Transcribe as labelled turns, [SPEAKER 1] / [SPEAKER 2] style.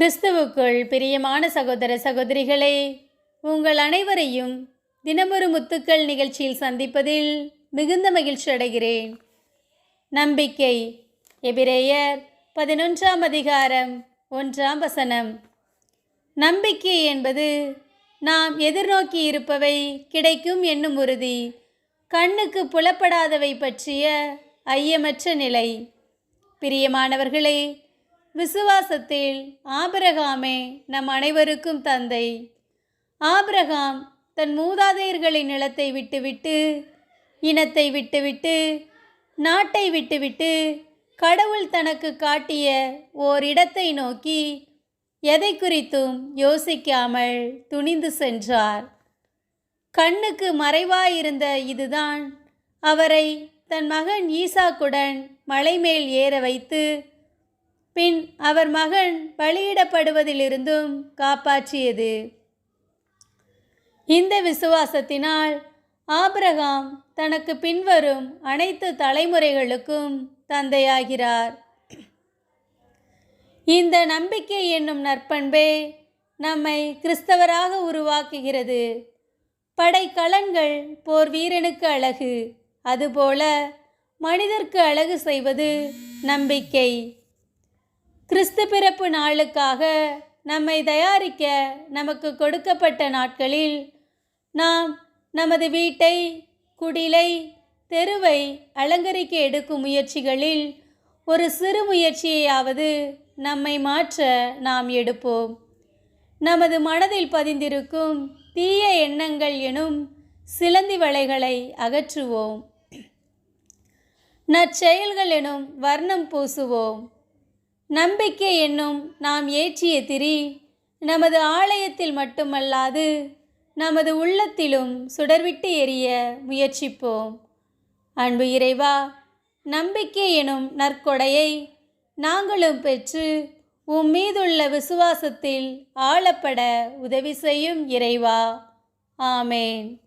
[SPEAKER 1] கிறிஸ்துவுக்குள் பிரியமான சகோதர சகோதரிகளே உங்கள் அனைவரையும் தினமொரு முத்துக்கள் நிகழ்ச்சியில் சந்திப்பதில் மிகுந்த மகிழ்ச்சி அடைகிறேன். நம்பிக்கை எபிரேயர் பதினொன்றாம் அதிகாரம் ஒன்றாம் வசனம். நம்பிக்கை என்பது நாம் எதிர்நோக்கி இருப்பவை கிடைக்கும் என்னும் உறுதி கண்ணுக்கு புலப்படாதவை பற்றிய ஐயமற்ற நிலை. பிரியமானவர்களே விசுவாசத்தில் ஆபிரகாமே நம் அனைவருக்கும் தந்தை. ஆபிரகாம் தன் மூதாதையர்களின் நிலத்தை விட்டுவிட்டு இனத்தை விட்டுவிட்டு நாட்டை விட்டுவிட்டு கடவுள் தனக்கு காட்டிய ஓர் இடத்தை நோக்கி எதை குறித்தும் யோசிக்காமல் துணிந்து சென்றார். கண்ணுக்கு மறைவாயிருந்த இதுதான் அவரை தன் மகன் ஈசாக்குடன் மலைமேல் ஏற வைத்து பின் அவர் மகன் பலியிடப்படுவதிலிருந்தும் காப்பாற்றியது. இந்த விசுவாசத்தினால் ஆபிரகாம் தனக்கு பின்வரும் அனைத்து தலைமுறைகளுக்கும் தந்தையாகிறார். இந்த நம்பிக்கை என்னும் நற்பண்பே நம்மை கிறிஸ்தவராக உருவாக்குகிறது. படைக்கலன்கள் போர் வீரனுக்கு அழகு அதுபோல மனிதர்க்கு அழகு செய்வது நம்பிக்கை. கிறிஸ்து பிறப்பு நாளுக்காக நம்மை தயாரிக்க நமக்கு கொடுக்கப்பட்ட நாட்களில் நாம் நமது வீட்டை குடிலை தெருவை அலங்கரிக்க எடுக்கும் முயற்சிகளில் ஒரு சிறு முயற்சியையாவது நம்மை மாற்ற நாம் எடுப்போம். நமது மனதில் பதிந்திருக்கும் தீய எண்ணங்கள் எனும் சிலந்தி வலைகளை அகற்றுவோம். நற்செயல்கள் எனும் வர்ணம் பூசுவோம். நம்பிக்கை என்னும் நாம் ஏற்றிய திரி நமது ஆலயத்தில் மட்டுமல்லாது நமது உள்ளத்திலும் சுடர்விட்டு எரிய முயற்சிப்போம். அன்பு இறைவா நம்பிக்கை எனும் நற்கொடையை நாங்களும் பெற்று உம் மீதுள்ள விசுவாசத்தில் ஆளப்பட உதவி செய்யும் இறைவா. ஆமேன்.